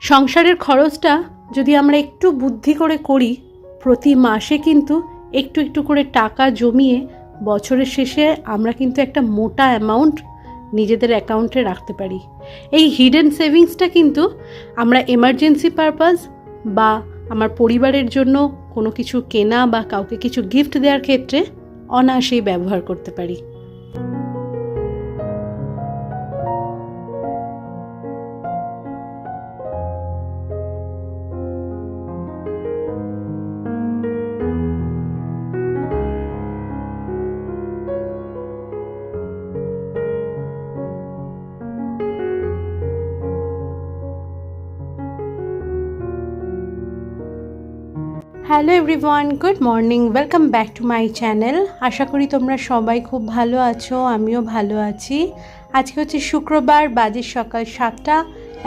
সংসারের খরচটা যদি আমরা একটু বুদ্ধি করে করি, প্রতি মাসে কিন্তু একটু একটু করে টাকা জমিয়ে বছরের শেষে আমরা কিন্তু একটা মোটা অ্যামাউন্ট নিজেদের অ্যাকাউন্টে রাখতে পারি। এই হিডেন সেভিংসটা কিন্তু আমরা এমার্জেন্সি পারপাস বা আমার পরিবারের জন্য কোনো কিছু কেনা বা কাউকে কিছু গিফট দেওয়ার ক্ষেত্রে অনায়াসেই ব্যবহার করতে পারি। Hello everyone good morning welcome back to my channel আশা করি তোমরা সবাই খুব ভালো আছো, আমিও ভালো আছি। আজকে হচ্ছে শুক্রবার, বাজে সকাল সাতটা।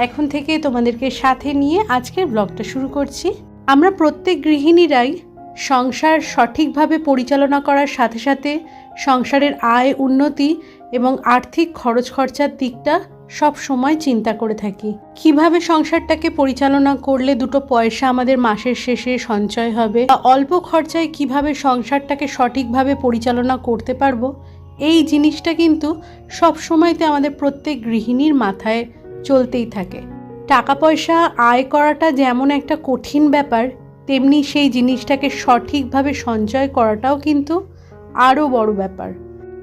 এখন থেকে তোমাদেরকে সাথে নিয়ে আজকের ব্লগটা শুরু করছি। আমরা প্রত্যেক গৃহিণীরাই সংসার সঠিকভাবে পরিচালনা করার সাথে সাথে সংসারের আয় উন্নতি এবং আর্থিক খরচ খরচার দিকটা সব সময় চিন্তা করে থাকি। কীভাবে সংসারটাকে পরিচালনা করলে দুটো পয়সা আমাদের মাসের শেষে সঞ্চয় হবে বা অল্প খরচায় কীভাবে সংসারটাকে সঠিকভাবে পরিচালনা করতে পারব, এই জিনিসটা কিন্তু সব সময়তে আমাদের প্রত্যেক গৃহিণীর মাথায় চলতেই থাকে। টাকা পয়সা আয় করাটা যেমন একটা কঠিন ব্যাপার তেমনি সেই জিনিসটাকে সঠিকভাবে সঞ্চয় করাটাও কিন্তু আরও বড় ব্যাপার।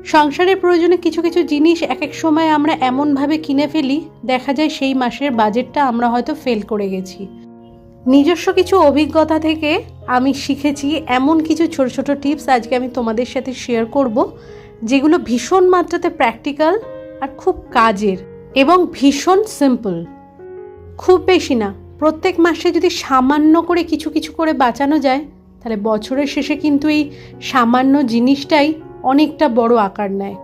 সংসারের প্রয়োজনে কিছু কিছু জিনিস এক এক সময় আমরা এমনভাবে কিনে ফেলি, দেখা যায় সেই মাসের বাজেটটা আমরা হয়তো ফেল করে গেছি। নিজস্ব কিছু অভিজ্ঞতা থেকে আমি শিখেছি এমন কিছু ছোট ছোট টিপস আজকে আমি তোমাদের সাথে শেয়ার করব, যেগুলো ভীষণ মাত্রাতে প্র্যাকটিক্যাল আর খুব কাজের এবং ভীষণ সিম্পল খুব বেশি না প্রত্যেক মাসে যদি সামান্য করে কিছু কিছু করে বাঁচানো যায়, তাহলে বছরের শেষে কিন্তু এই সামান্য জিনিসটাই অনেকটা বড় আকার নেয়।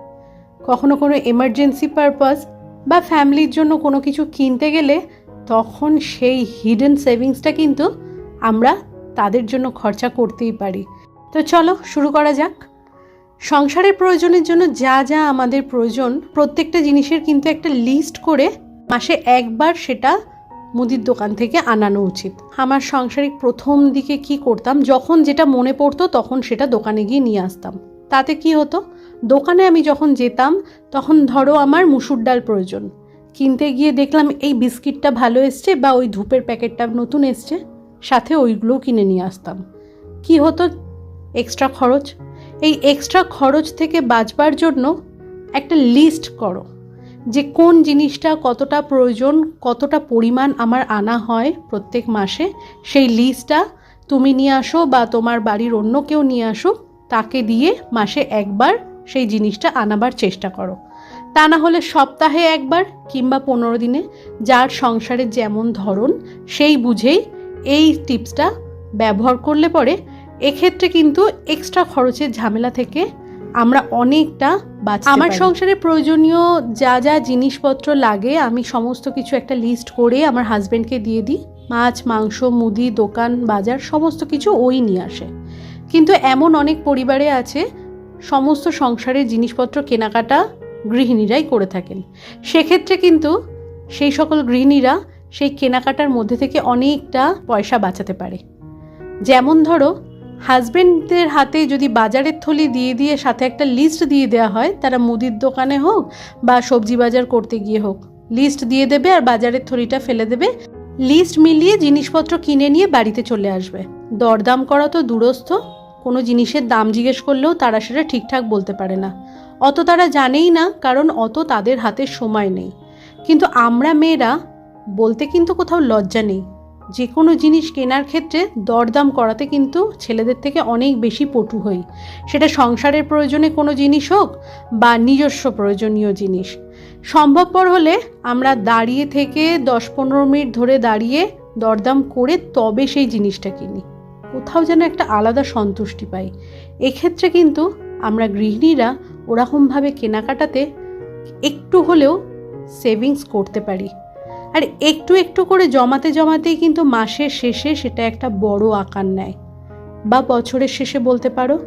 কখনো কোনো এমার্জেন্সি পারপাস বা ফ্যামিলির জন্য কোনো কিছু কিনতে গেলে তখন সেই হিডেন সেভিংসটা কিন্তু আমরা তাদের জন্য খরচা করতেই পারি। তো চলো শুরু করা যাক। সংসারের প্রয়োজনের জন্য যা যা আমাদের প্রয়োজন, প্রত্যেকটা জিনিসের কিন্তু একটা লিস্ট করে মাসে একবার সেটা মুদির দোকান থেকে আনানো উচিত। আমার সাংসারিক প্রথম দিকে কি করতাম, যখন যেটা মনে পড়তো তখন সেটা দোকানে গিয়ে নিয়ে আসতাম। তাতে কি হতো, দোকানে আমি যখন যেতাম তখন ধরো আমার মুসুর ডাল প্রয়োজন। কিনতে গিয়ে দেখলাম এই বিস্কিটটা ভালো এসছে বা ওই ধূপের প্যাকেটটা নতুন এসছে, সাথে ওইগুলোও কিনে নিয়ে আসতাম। কি হতো এক্সট্রা খরচ? এই এক্সট্রা খরচ থেকে বাঁচবার জন্য একটা লিস্ট করো। যে কোন জিনিসটা কতটা প্রয়োজন, কতটা পরিমাণ আমার আনা হয় প্রত্যেক মাসে, সেই লিস্টটা তুমি নিয়ে আসো বা তোমার বাড়ির অন্য কেউ নিয়ে আসো তাকে দিয়ে মাসে একবার সেই জিনিসটা আনাবার চেষ্টা করো। তা না হলে সপ্তাহে একবার কিংবা পনেরো দিনে, যার সংসারের যেমন ধরন, সেই বুঝেই এই টিপসটা ব্যবহার করলে পরে এক্ষেত্রে কিন্তু এক্সট্রা খরচের ঝামেলা থেকে আমরা অনেকটা বাঁচতে আমার সংসারে প্রয়োজনীয় যা যা জিনিসপত্র লাগে আমি সমস্ত কিছু একটা লিস্ট করে আমার হাজব্যান্ডকে দিয়ে দিই। মাছ মাংস মুদি দোকান বাজার সমস্ত কিছু ওই নিয়ে আসে। কিন্তু এমন অনেক পরিবারে আছে সমস্ত সংসারের জিনিসপত্র কেনাকাটা গৃহিণীরাই করে থাকেন। সেক্ষেত্রে কিন্তু সেই সকল গৃহিণীরা সেই কেনাকাটার মধ্যে থেকে অনেকটা পয়সা বাঁচাতে পারে। যেমন ধরো হাজবেন্ডদের হাতে যদি বাজারের থলি দিয়ে দিয়ে সাথে একটা লিস্ট দিয়ে দেওয়া হয়, তারা মুদির দোকানে হোক বা সবজি বাজার করতে গিয়ে হোক লিস্ট দিয়ে দেবে আর বাজারের থলিটা ফেলে দেবে। লিস্ট মিলিয়ে জিনিসপত্র কিনে নিয়ে বাড়িতে চলে আসবে। দরদাম করা তো দূরস্থ, কোনো জিনিসের দাম জিজ্ঞেস করলেও তারা সেটা ঠিকঠাক বলতে পারে না। অত তারা জানেই না, কারণ অত তাদের হাতে সময় নেই। কিন্তু আমরা মেয়েরা, বলতে কিন্তু কোথাও লজ্জা নেই। যে কোনো জিনিস কেনার ক্ষেত্রে দরদাম করাতে কিন্তু ছেলেদের থেকে অনেক বেশি পটু হই। সেটা সংসারের প্রয়োজনে কোনো জিনিস হোক বা নিজস্ব প্রয়োজনীয় জিনিস। সম্ভবপর হলে আমরা দাঁড়িয়ে থেকে দশ পনেরো মিনিট ধরে দাঁড়িয়ে দরদাম করে তবে সেই জিনিসটা কিনি। কোথাও যেন একটা আলাদা সন্তুষ্টি পাই। এক্ষেত্রে কিন্তু আমরা গৃহিণীরা ওরকমভাবে কেনাকাটাতে একটু হলেও সেভিংস করতে পারি। আর একটু একটু করে জমাতে জমাতেই কিন্তু মাসের শেষে সেটা একটা বড় আকার নেয়। বা বছরের শেষে বলতে পারো।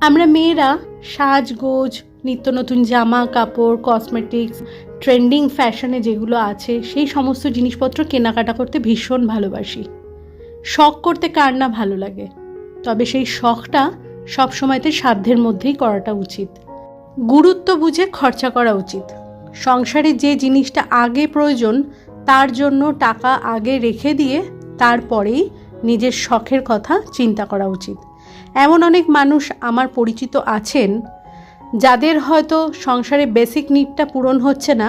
আমরা মেয়েরা সাজগোজ, নিত্য নতুন জামা কাপড় কসমেটিক্স ট্রেন্ডিং ফ্যাশনে যেগুলো আছে, সেই সমস্ত জিনিসপত্র কেনাকাটা করতে ভীষণ ভালোবাসি। শখ করতে কার না ভালো লাগে? তবে সেই শখটা সবসময়তে সাধ্যের মধ্যেই করাটা উচিত। গুরুত্ব বুঝে খরচা করা উচিত। সংসারে যে জিনিসটা আগে প্রয়োজন, তার জন্য টাকা আগে রেখে দিয়ে তারপরেই নিজের শখের কথা চিন্তা করা উচিত। এমন অনেক মানুষ আমার পরিচিত আছেন, যাদের হয়তো সংসারে বেসিক নিডটা পূরণ হচ্ছে না,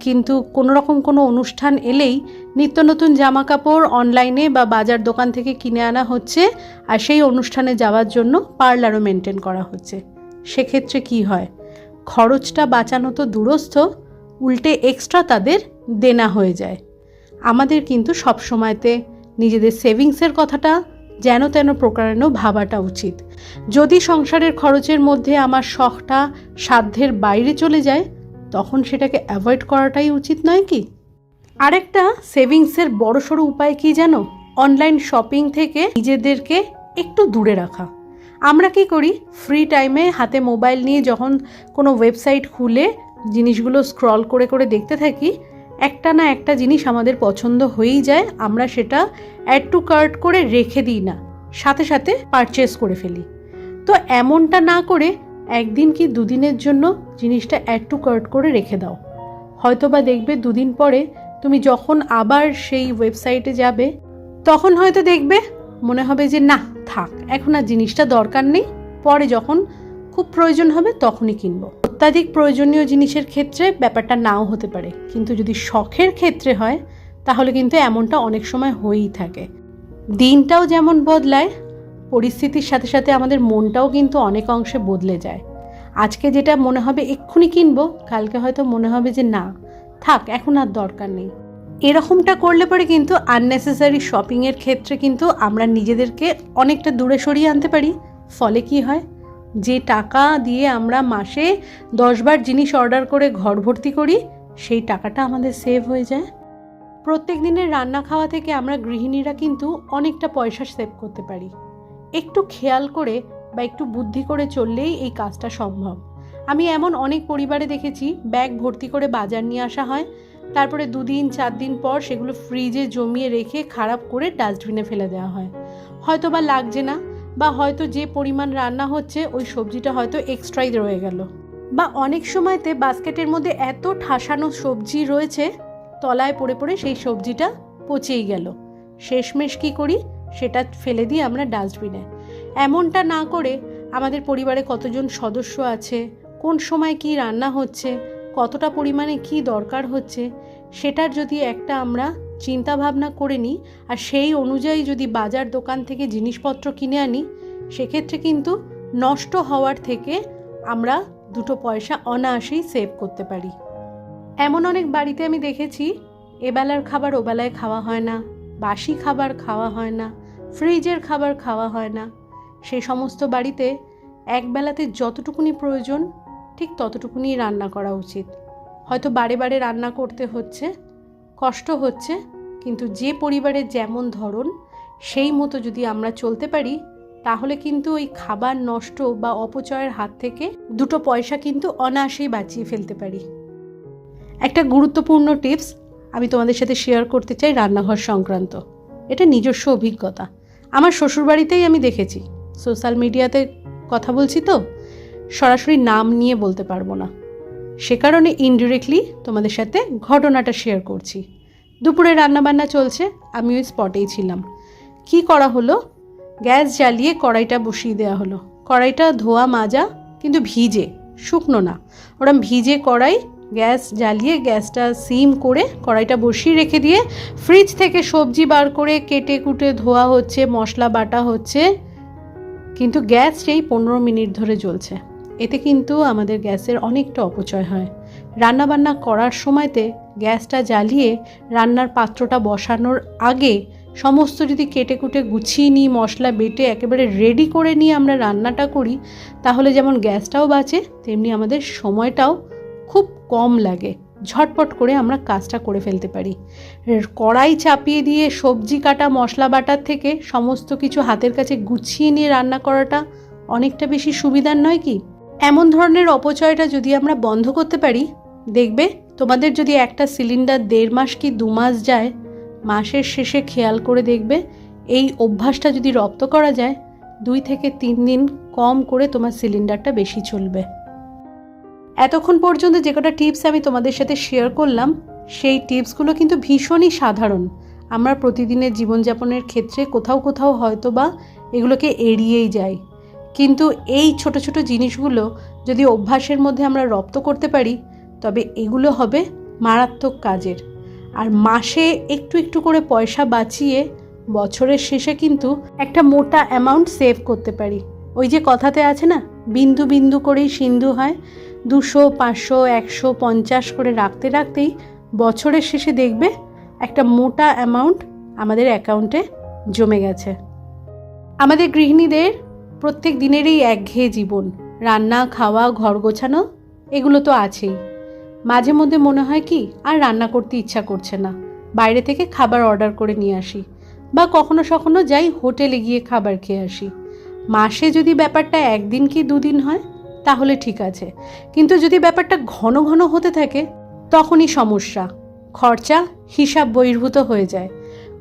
কিন্তু কোনো রকম কোনো অনুষ্ঠান এলেই নিত্য নতুন জামা কাপড় অনলাইনে বা বাজার দোকান থেকে কিনে আনা হচ্ছে আর সেই অনুষ্ঠানে যাওয়ার জন্য পার্লারও মেনটেন করা হচ্ছে। সেক্ষেত্রে কি হয়? খরচটা বাঁচানো তো দূরস্থ, উল্টে এক্সট্রা তাদের দেনা হয়ে যায়। আমাদের কিন্তু সব সময়তে নিজেদের সেভিংসের কথাটা যেন তেন প্রকারেণও ভাবাটা উচিত। যদি সংসারের খরচের মধ্যে আমার শখটা সাধ্যের বাইরে চলে যায়, তখন সেটাকে অ্যাভয়েড করাটাই উচিত নয় কি? আরেকটা সেভিংসের বড়সড় উপায় কি জানো? অনলাইন শপিং থেকে নিজেদেরকে একটু দূরে রাখা। আমরা কি করি? ফ্রি টাইমে হাতে মোবাইল নিয়ে যখন কোনো ওয়েবসাইট খুলে, জিনিসগুলো স্ক্রল করে করে দেখতে থাকি, একটা না একটা জিনিস আমাদের পছন্দ হয়েই যায়, আমরা সেটা অ্যাড টু কার্ট করে রেখে দিই না। সাথে সাথে পারচেস করে ফেলি। তো এমনটা না করে একদিন কি দুদিনের জন্য জিনিসটা অ্যাড টু কার্ট করে রেখে দাও। হয়তো বা দেখবে দুদিন পরে তুমি যখন আবার সেই ওয়েবসাইটে যাবে, তখন হয়তো দেখবে মনে হবে যে, না থাক, এখন আর জিনিসটা দরকার নেই। পরে যখন খুব প্রয়োজন হবে তখনই কিনবো। অত্যাধিক প্রয়োজনীয় জিনিসের ক্ষেত্রে ব্যাপারটা নাও হতে পারে। কিন্তু যদি শখের ক্ষেত্রে হয়, তাহলে কিন্তু এমনটা অনেক সময় হয়েই থাকে। দিনটাও যেমন বদলায়, পরিস্থিতির সাথে সাথে আমাদের মনটাও কিন্তু অনেক অংশে বদলে যায়। আজকে যেটা মনে হবে এক্ষুনি কিনবো, কালকে হয়তো মনে হবে যে না, থাক, এখন আর দরকার নেই। এরকমটা করলে পরে কিন্তু আননেসেসারি শপিংয়ের ক্ষেত্রে কিন্তু আমরা নিজেদেরকে অনেকটা দূরে সরিয়ে আনতে পারি। ফলে কি হয়? যে টাকা দিয়ে আমরা মাসে দশবার জিনিস অর্ডার করে ঘর ভর্তি করি, সেই টাকাটা আমাদের সেভ হয়ে যায়। প্রত্যেক দিনের রান্না খাওয়া থেকে আমরা গৃহিণীরা কিন্তু অনেকটা পয়সা সেভ করতে পারি। একটু খেয়াল করে বা একটু বুদ্ধি করে চললেই এই কাজটা সম্ভব। আমি এমন অনেক পরিবারে দেখেছি, ব্যাগ ভর্তি করে বাজার নিয়ে আসা হয় তারপরে দুদিন চার দিন পর সেগুলো ফ্রিজে জমিয়ে রেখে খারাপ করে ডাস্টবিনে ফেলে দেওয়া হয়। হয়তো বা লাগছে না বা হয়তো যে পরিমাণ রান্না হচ্ছে ওই সবজিটা হয়তো এক্সট্রাই রয়ে গেল। বা অনেক সময়তে বাস্কেটের মধ্যে এত ঠাসানো সবজি রয়েছে, তলায় পড়ে পড়ে সেই সবজিটা পচেই গেল। শেষমেশ কী করি? সেটা ফেলে দিই আমরা ডাস্টবিনে। এমনটা না করে আমাদের পরিবারে কতজন সদস্য আছে, কোন সময় কি রান্না হচ্ছে কতটা পরিমাণে কি দরকার হচ্ছে, সেটার যদি একটা আমরা চিন্তা ভাবনা করে নিই, আর সেই অনুযায়ী যদি বাজার দোকান থেকে জিনিসপত্র কিনে আনি, সেক্ষেত্রে কিন্তু নষ্ট হওয়ার থেকে আমরা দুটো পয়সা অনায়াসেই সেভ করতে পারি। এমন অনেক বাড়িতে আমি দেখেছি, এবেলার খাবার ওবেলায় খাওয়া হয় না, বাসি খাবার খাওয়া হয় না ফ্রিজের খাবার খাওয়া হয় না। সেই সমস্ত বাড়িতে একবেলাতে যতটুকুনি প্রয়োজন ঠিক ততটুকুনি রান্না করা উচিত। হয়তো বারে বারে রান্না করতে হচ্ছে, কষ্ট হচ্ছে, কিন্তু যে পরিবারের যেমন ধরন, সেই মতো যদি আমরা চলতে পারি, তাহলে কিন্তু ওই খাবার নষ্ট বা অপচয়ের হাত থেকে দুটো পয়সা কিন্তু অনায়াসেই বাঁচিয়ে ফেলতে পারি। একটা গুরুত্বপূর্ণ টিপস আমি তোমাদের সাথে শেয়ার করতে চাই রান্নাঘর সংক্রান্ত। এটা নিজস্ব অভিজ্ঞতা। আমার শ্বশুরবাড়িতেই আমি দেখেছি। সোশ্যাল মিডিয়াতে কথা বলছি তো? সরাসরি নাম নিয়ে বলতে পারব না। সে কারণে ইনডিরেক্টলি তোমাদের সাথে ঘটনাটা শেয়ার করছি। দুপুরে রান্নাবান্না চলছে আমি ওই স্পটেই ছিলাম। কি করা হলো? গ্যাস জ্বালিয়ে কড়াইটা বসিয়ে দেওয়া হলো। কড়াইটা ধোয়া মাজা, কিন্তু ভিজে, শুকনো না। ওরম ভিজে কড়াই, গ্যাস জ্বালিয়ে গ্যাসটা সিম করে কড়াইটা বসিয়ে রেখে দিয়ে ফ্রিজ থেকে সবজি বার করে কেটে কুটে ধোয়া হচ্ছে, মশলা বাটা হচ্ছে, কিন্তু গ্যাস সেই পনেরো মিনিট ধরে জ্বলছে। এতে কিন্তু আমাদের গ্যাসের অনেকটা অপচয় হয়। রান্নাবান্না করার সময়তে গ্যাসটা জ্বালিয়ে রান্নার পাত্রটা বসানোর আগে সমস্ত যদি কেটে কুটে গুছিয়ে নিই, মশলা বেটে একেবারে রেডি করে নিয়ে আমরা রান্নাটা করি, তাহলে যেমন গ্যাসটাও বাঁচে, তেমনি আমাদের সময়টাও খুব কম লাগে। ঝটপট করে আমরা কাজটা করে ফেলতে পারি। কড়াই চাপিয়ে দিয়ে সবজি কাটা, মশলা বাটার থেকে সমস্ত কিছু হাতের কাছে গুছিয়ে নিয়ে রান্না করাটা অনেকটা বেশি সুবিধার নয় কি? এমন ধরনের অপচয়টা যদি আমরা বন্ধ করতে পারি, দেখবে তোমাদের যদি একটা সিলিন্ডার দেড় মাস কি দু মাস যায়, মাসের শেষে খেয়াল করে দেখবে এই অভ্যাসটা যদি রপ্ত করা যায়, দুই থেকে তিন দিন কম করে তোমার সিলিন্ডারটা বেশি চলবে। এতক্ষণ পর্যন্ত যে কটা টিপস আমি তোমাদের সাথে শেয়ার করলাম, সেই টিপসগুলো কিন্তু ভীষণই সাধারণ। আমরা প্রতিদিনের জীবনযাপনের ক্ষেত্রে কোথাও কোথাও হয়তো বা এগুলোকে এড়িয়েই যাই। কিন্তু এই ছোট ছোট জিনিসগুলো যদি অভ্যাসের মধ্যে আমরা রপ্ত করতে পারি, তবে এগুলো হবে মারাত্মক কাজের। আর মাসে একটু একটু করে পয়সা বাঁচিয়ে বছরের শেষে কিন্তু একটা মোটা অ্যামাউন্ট সেভ করতে পারি। ওই যে কথাতে আছে না, বিন্দু বিন্দু করেই সিন্ধু হয়, দুশো, পাঁচশো, একশো, পঞ্চাশ করে রাখতে রাখতেই বছরের শেষে দেখবে একটা মোটা অ্যামাউন্ট আমাদের অ্যাকাউন্টে জমে গেছে। আমাদের গৃহিণীদের প্রত্যেক দিনেরই একঘেয়ে জীবন। রান্না, খাওয়া, ঘর গোছানো, এগুলো তো আছেই। মাঝে মধ্যে মনে হয় কি, আর রান্না করতে ইচ্ছা করছে না। বাইরে থেকে খাবার অর্ডার করে নিয়ে আসি বা কখনো সখনো যাই হোটেলে গিয়ে খাবার খেয়ে আসি। মাসে যদি ব্যাপারটা একদিন কি দুদিন হয়, তাহলে ঠিক আছে। কিন্তু যদি ব্যাপারটা ঘন ঘন হতে থাকে, তখনই সমস্যা। খরচা হিসাব বহির্ভূত হয়ে যায়।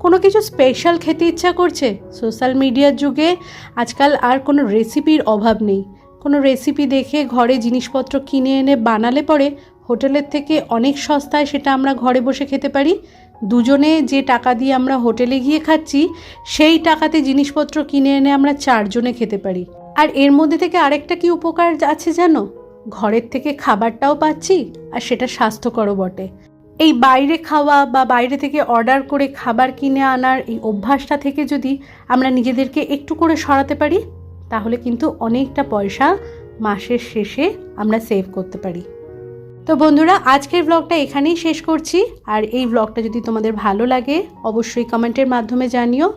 কোনো কিছু স্পেশাল খেতে ইচ্ছা করছে? সোশ্যাল মিডিয়ার যুগে আজকাল আর কোনো রেসিপির অভাব নেই। কোনো রেসিপি দেখে ঘরে জিনিসপত্র কিনে এনে বানালে পরে হোটেলের থেকে অনেক সস্তায় সেটা আমরা ঘরে বসে খেতে পারি। দুজনে যে টাকা দিয়ে আমরা হোটেলে গিয়ে খাচ্ছি, সেই টাকাতে জিনিসপত্র কিনে এনে আমরা চারজনে খেতে পারি। আর এর মধ্যে থেকে আরেকটা কি উপকার আছে জানো? ঘরের থেকে খাবারটাও পাচ্ছি আর সেটা স্বাস্থ্যকরও বটে। এই বাইরে খাওয়া বা বাইরে থেকে অর্ডার করে খাবার কিনে আনার এই অভ্যাসটা থেকে যদি আমরা নিজেদেরকে একটু করে সরাতে পারি, তাহলে কিন্তু অনেকটা পয়সা মাসের শেষে আমরা সেভ করতে পারি। তো বন্ধুরা, আজকের ব্লগটা এখানেই শেষ করছি। আর এই ব্লগটা যদি তোমাদের ভালো লাগে, অবশ্যই কমেন্টের মাধ্যমে জানিও।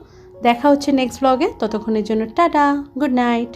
দেখা হচ্ছে নেক্সট ব্লগে ততক্ষণের জন্য টাটা গুড নাইট